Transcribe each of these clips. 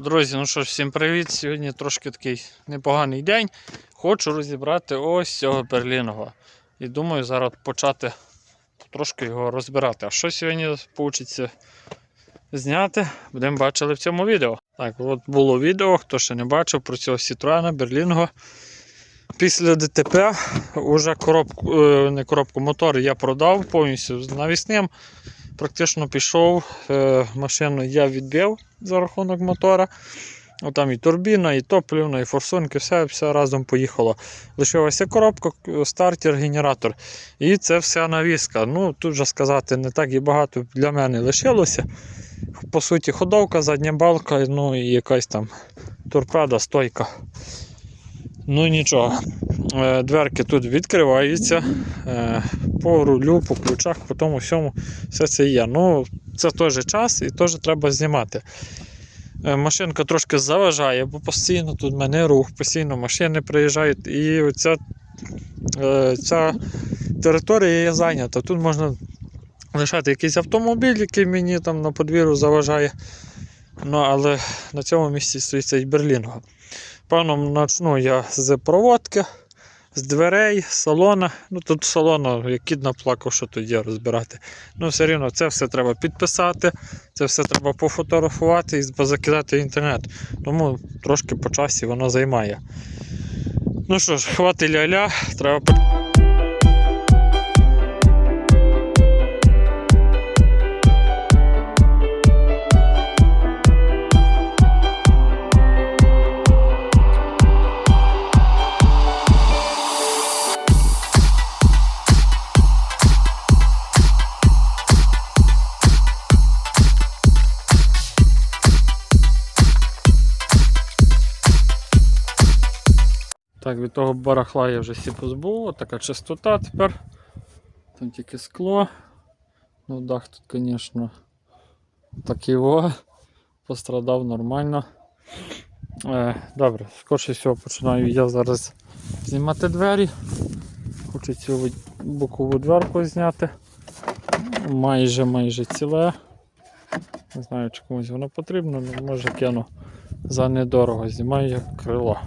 Друзі, ну що ж, всім привіт. Сьогодні трошки такий непоганий день. Хочу розібрати ось цього берліного. І думаю, зараз почати трошки його розбирати. А що сьогодні вийде зняти, будемо бачили в цьому відео. Так, от було відео, хто ще не бачив про цього Citroena Берлінго. Після ДТП уже коробку, е, не коробку мотор я продав повністю з навісним. Практично пішов, е, машину я відбив за рахунок мотора. О, там і турбіна, і топливна, і форсунки, все, все разом поїхало. Лишилася коробка, стартер, генератор. І це вся навіска. Ну, тут вже сказати, не так і багато для мене лишилося. По суті, ходовка, задня балка, ну і якась там торпеда, стойка. Ну нічого. Е, Дверки тут відкриваються. Е, По рулю, по ключах, по тому всьому все це є. Ну, це теж час і теж треба знімати. Е, Машинка трошки заважає, бо постійно тут в мене рух, постійно машини приїжджають, і оця ця територія є зайнята. Тут можна лишати якийсь автомобіль, який мені там на подвір'ю заважає. Ну, але на цьому місці стоїть цей Берлінго. Певно, почну я з проводки, з дверей, салона. Ну тут салона, як кіт наплакав, що тут є розбирати. Ну, все рівно це все треба підписати, це все треба пофотографувати і закидати в інтернет. Тому трошки по часі воно займає. Ну що ж, хватить ля-ля, треба. Так, від того барахла я вже всі позбув, така чистота тепер. Там тільки скло. Ну, дах тут, звісно, такий во. Пострадав нормально. Е, добре, скорше всього починаю я зараз знімати двері. Хочу цю бокову дверку зняти. Майже майже ціле. Не знаю, чи комусь воно потрібно, але може кину за недорого. Знімаю крило.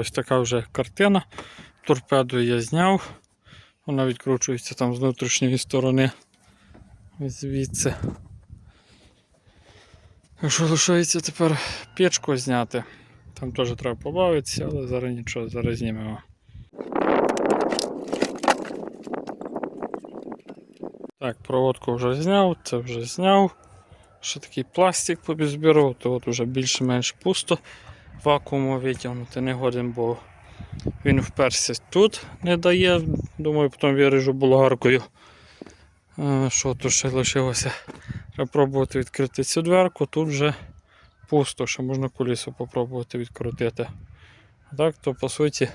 Ось така вже картина. Торпеду я зняв. Вона відкручується там з внутрішньої сторони. Ось звідси. Що лишається тепер печку зняти. Там теж треба побавитися, але зараз нічого, зараз знімемо. Так, проводку вже зняв, це вже зняв. Ще такий пластик побізбірував, то от вже більш-менш пусто. Вакууму витягнути не годен, бо він вперся тут, не дає. Думаю, потім виріжу болгаркою. Е, Що тут ще лишилося? Треба пробувати відкрити цю дверку, тут вже пусто, ще можна колесо попробувати відкрутити. Так, то по суті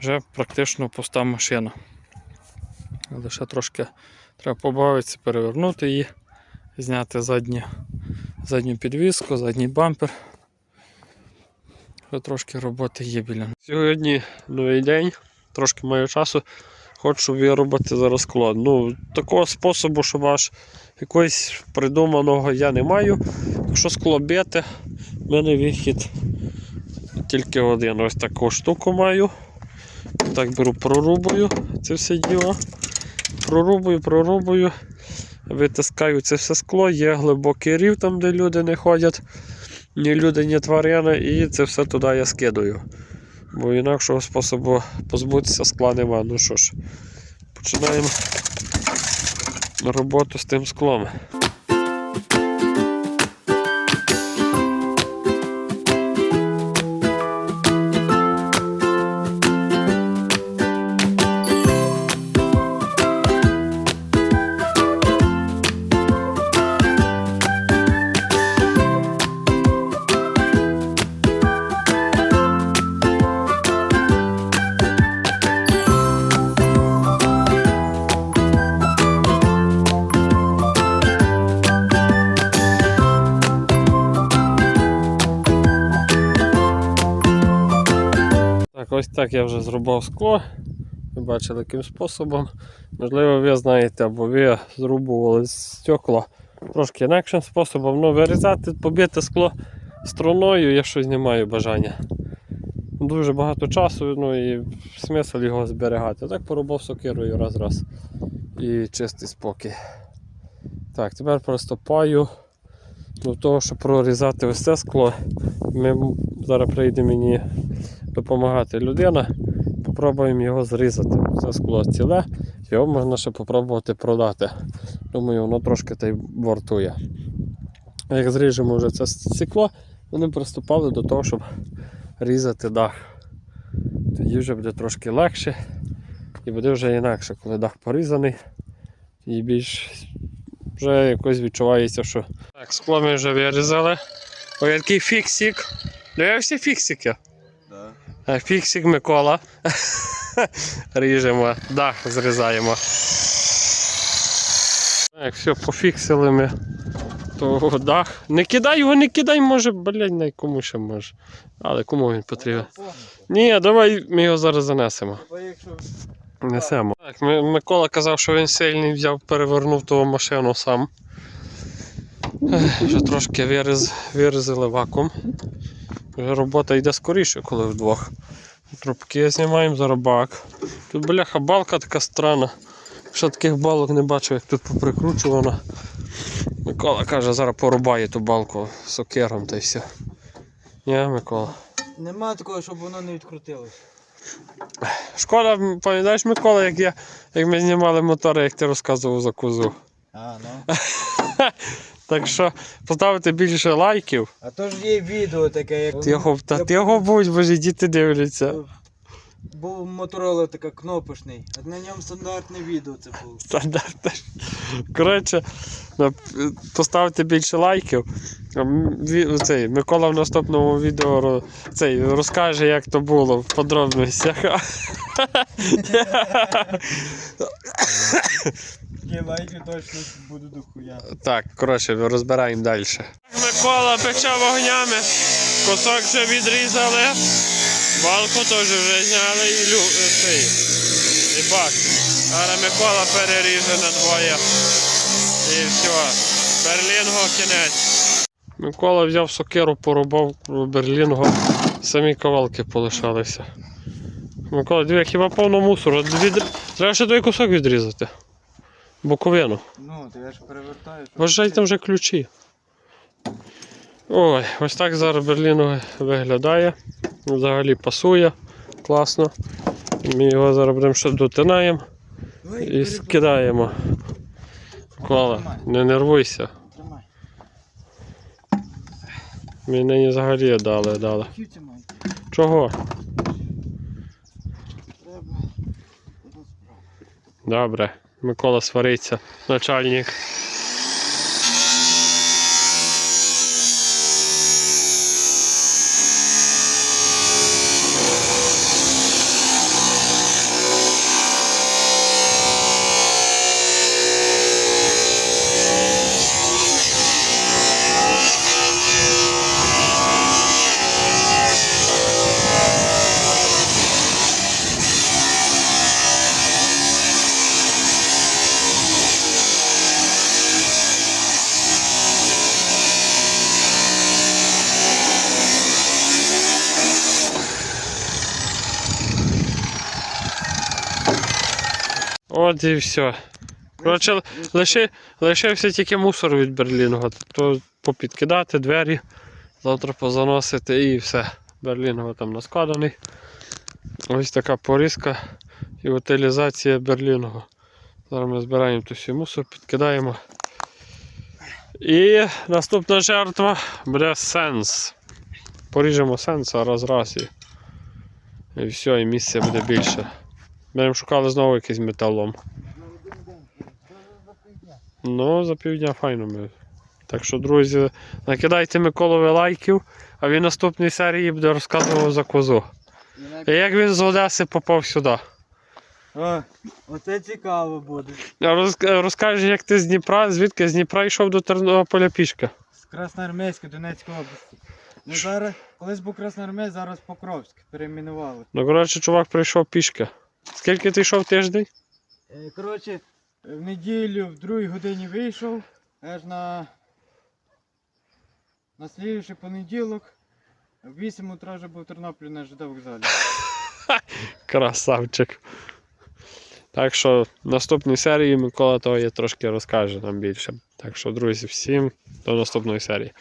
вже практично пуста машина. Ще трошки треба побавитися, перевернути її, зняти задню, задню підвіску, задній бампер. Вже трошки роботи є біля. Сьогодні новий день, трошки маю часу. Хочу виробити зараз склад. Ну, такого способу, щоб аж якогось придуманого я не маю. Якщо скло бити, в мене вихід тільки один. Ось таку штуку маю. Так беру, прорубую це все діло. Прорубую, прорубую, витискаю це все скло, є глибокий рів там, де люди не ходять. Ні люди, ні тварини, і це все туди я скидаю. Бо інакшого способу позбутися скла нема. Ну що ж, починаємо роботу з тим склом. Ось так я вже зрубав скло. Ви бачили яким способом. Можливо, ви знаєте, або ви зрубували стекла трошки інакшим способом. Ну, вирізати, побити скло струною, я щось не маю бажання. Дуже багато часу, ну і смисл його зберігати. Так порубав сокирою раз-раз. І чистий спокій. Так, тепер приступаю до того, щоб прорізати ось це скло. Ми, зараз прийде мені допомагати людина. Попробуємо його зрізати. Це скло ціле, його можна ще попробувати продати. Думаю, воно трошки та й вартує. Як зріжемо вже це стекло, вони приступали до того, щоб різати дах. Тоді вже буде трошки легше і буде вже інакше, коли дах порізаний і більш вже якось відчувається, що. Так, скло ми вже вирізали. Ой, який фіксик. Дивився фіксики? Да. Фіксик Микола. Ріжемо, дах зрізаємо. Так, все, пофіксили ми того дах. Не кидай його, не кидай, може, блядь, на кому ще може. Але кому він потрібен? Ні, давай ми його зараз занесемо. Несемо. Так, Микола казав, що він сильний взяв, перевернув ту машину сам. Вже трошки виріз, вирізали вакуум. Робота йде скоріше, коли вдвох. Трубки знімаємо зараз бак. Тут бляха балка така странна. Ще таких балок не бачив, як тут поприкручувано. Микола каже, зараз порубає ту балку сокером та й все. Ні, Микола. нема такого, щоб воно не відкрутилось. Шкода, пам'ятаєш, Микола, як, я, як ми знімали мотори, як ти розказував за козу. А, ну. Так що поставити більше лайків. А то ж є відео таке, як Тихо, та Я тихо будь, бо ж діти дивляться. був моторола така кнопочний, а на ньому стандартне відео це було. Стандарт. Коротше, на- поставте більше лайків. А м- ві- Цей, Микола в наступному відео ро- цей, розкаже, як то було в подробностях. Ті лайки точно буду до хуя. Так, коротше, розбираємо далі. Микола пече вогнями. Кусок вже відрізали. Балку теж вже зняли і лю... е, цей. І бак. Зараз Микола переріже на двоє. І все. Берлінго кінець. Микола взяв сокиру, порубав Берлінго. Самі ковалки полишалися. Микола, диви, хіба повно мусору. Від... Треба ще той кусок відрізати. Боковину. Ну, то я ж перевертаю. щоб- Вважай там вже ключі. Ой, ось так зараз Берліно виглядає. Взагалі пасує. Класно. Ми його зараз будемо ще дотинаємо Ой, і скидаємо. Микола, не нервуйся. Ми нині взагалі дали, дали. Чого? Треба. Добре. Микола свариться, начальник. От і все. Коротше, лиши, лишився тільки мусор від Берліного. То попідкидати двері, завтра позаносити і все. Берліного там наскладений. Ось така порізка і утилізація Берліного. Зараз ми збираємо тут всій мусор, підкидаємо. І наступна жертва буде сенс. Поріжемо сенса раз раз і, і все, і місця буде більше. Будемо шукали знову якийсь металолом. Ну, за півдня файно ми. Так що, друзі, накидайте Миколові лайків, а він наступній серії буде розказувати за козу. І як він з Одеси попав сюди. О, оце цікаво буде. Роз, розкажи, як ти з Дніпра, звідки з Дніпра йшов до Тернополя пішки. З Красноармейська, Донецької області. Ну зараз, колись був Красноармейськ, зараз Покровськ. Перейменували. Ну, коротше, чувак прийшов пішки. Скільки ти йшов тиждень? Е, Коротше, в неділю в другій годині вийшов, аж на. На слідуючий понеділок. В 8 утра вже був в Тернополі на ЖД вокзалі. Красавчик. Так що в наступній серії Микола того трошки розкаже нам більше. Так що, друзі, всім до наступної серії.